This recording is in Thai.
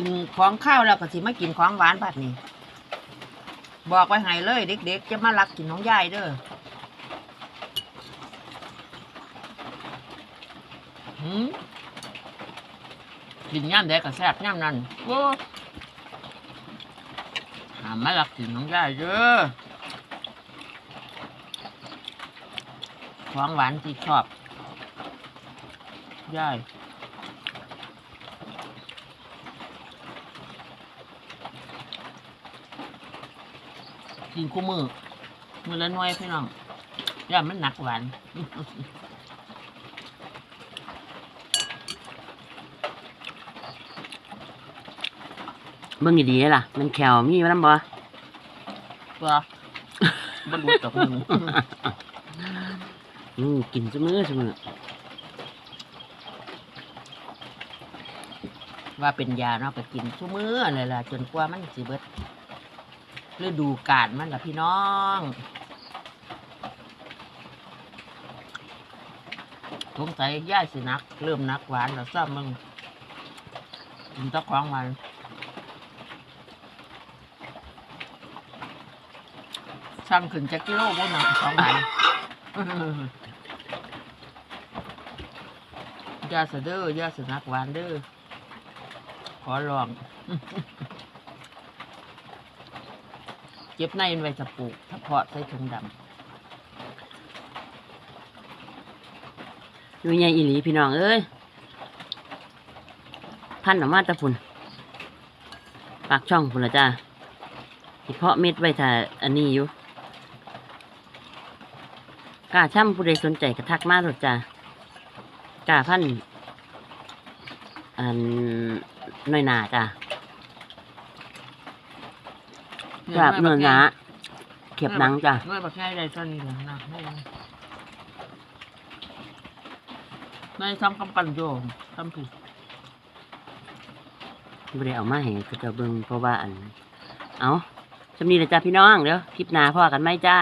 กินของข้าวแล้วก็สิมากินของหวานบัดนี้ บอกไว้ให้เลย เด็กๆจะมารักกินของยายเด้อหืมกินย่ำใดก็แซ่บย่ำนั้นโอ้หามารักกินของยายเด้อของหวานที่ชอบยาย กินคู่มือมือละหน้อยพี่น้องย่ามันหนักหวานเบิ่งดีๆเด้อล่ะ มันแขวมีมันบ่ตัวบรรลุกับมืออืมกินซุมื้อซุมื้อว่าเป็นยาเนาะก็กินชั่วมือเลยล่ะ จนกว่ามันสิเบิด ฤดูกาลมันล่ะพี่น้องสงสัยย่ายสินัก เริ่มนักหวานแล้วซ้ำมึงกินตะของมันสั่งขึ้นจากกิโลบ่หนักสองหวานยาสะเด้อยาสนักหวานเด้อขอลอง ก็บในมันไว้จะปลูกถ้าเพาะใส่ถุงดอยู่ใหญ่อีหลีพี่น้องเอ้ยพันออกมาแตะพุ่นปากช่องพุ่นละจ้าเพาะเม็ดไว้ถ้าอันนี้อยู่กาช่ำผู้ใดสนใจก็ทักมาโลดจ้ากาพันอันน้อยหนาจ้าำ แบบเนื้อหนาเข็บหนังจ้าเนื้อบักง่ายได้ตอนนี้เหรอนะไม่ได้ไม่ทำกำปั้นโยมทำผิดบ่ได้เอามาให้ก็จะเบิ่งเพราะว่าอัน เอาจำนี้เลยจ้าพี่น้องเดี๋ยวคลิปหน้าพ่อกันไหมจ้า